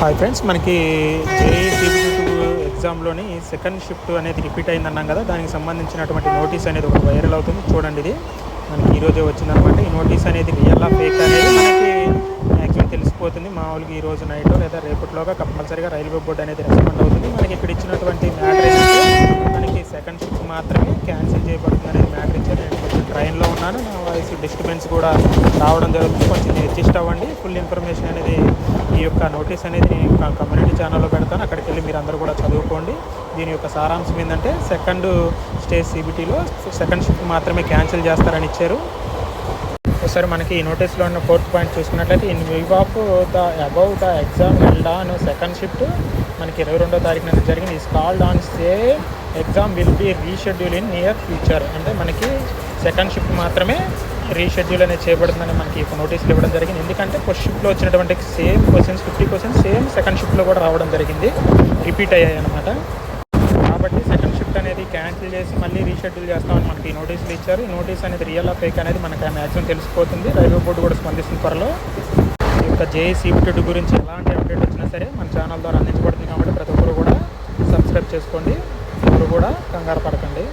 Hi friends మనకి JE ఎగ్జామ్లోని second shift అనేది రిపీట్ అయింది అన్నాం కదా దానికి సంబంధించినటువంటి నోటీస్ అనేది ఒకటి వైరల్ అవుతుంది చూడండి ఇది. మనకి ఈరోజే వచ్చిందనమాట ఈ నోటీస్ అనేది రియల్ ఫేక్ అనేది మనకి యాక్చువల్ తెలిసిపోతుంది. మామూలుగా ఈ రోజు నైట్ లేదా రేపటిలోగా కంపల్సరీగా రైల్వే బోర్డు అనేది రెస్పాండ్ అవుతుంది. మనకి ఇక్కడ ఇచ్చినటువంటి మ్యాటర్ మనకి సెకండ్ షిఫ్ట్ మాత్రమే క్యాన్సిల్ చేయబడుతుంది అనేది మ్యాటర్ ఇచ్చారు. నేను ట్రైన్లో ఉన్నాను నా వాయిస్ డిస్టర్బెన్స్ కూడా రావడం జరుగుతుంది. కొంచెం అడ్జస్ట్ అవ్వండి. ఫుల్ ఇన్ఫర్మేషన్ అనేది ఈ యొక్క నోటీస్ అనేది నేను కమ్యూనిటీ ఛానల్లో పెడతాను. అక్కడికి వెళ్ళి మీరు అందరూ కూడా చదువుకోండి. దీని యొక్క సారాంశం ఏంటంటే సెకండ్ స్టేజ్ సిబిటీలో సెకండ్ షిఫ్ట్ మాత్రమే క్యాన్సిల్ చేస్తారని ఇచ్చారు. ఒకసారి మనకి ఈ నోటీస్లో ఉన్న ఫోర్త్ పాయింట్ చూసుకున్నట్లయితే in view of the above the exam held on second shift మనకి ఇరవై రెండో తారీఖున జరిగింది. Is called on say exam will be reschedule in near future అంటే మనకి సెకండ్ షిఫ్ట్ మాత్రమే రీషెడ్యూల్ అనేది చేయబడుతుందని మనకి ఒక నోటీసులు ఇవ్వడం జరిగింది. ఎందుకంటే ఫస్ట్ షిఫ్ట్లో వచ్చినటువంటి same questions fifty questions same second షిఫ్ట్లో కూడా రావడం జరిగింది. రిపీట్ అయ్యాయి అనమాట కాబట్టి సెకండ్ షిఫ్ట్ అనేది క్యాన్సిల్ చేసి మళ్ళీ రీషెడ్యూల్ చేస్తామని మనకి నోటీసులు ఇచ్చారు. ఈ నోటీస్ అనేది రియల్ ఫేక్ అనేది మనకి మ్యాక్సిమం తెలిసిపోతుంది. రైల్వే బోర్డు కూడా స్పందిస్తుంది త్వరలో. ఈ యొక్క జేఏసీ గురించి ఎలాంటి అప్డేట్ వచ్చినా సరే మన ఛానల్ ద్వారా అందించబడుతుంది కాబట్టి ప్రతి ఒక్కరు కూడా సబ్స్క్రైబ్ చేసుకోండి. ఎవరు కూడా కంగారు పడకండి.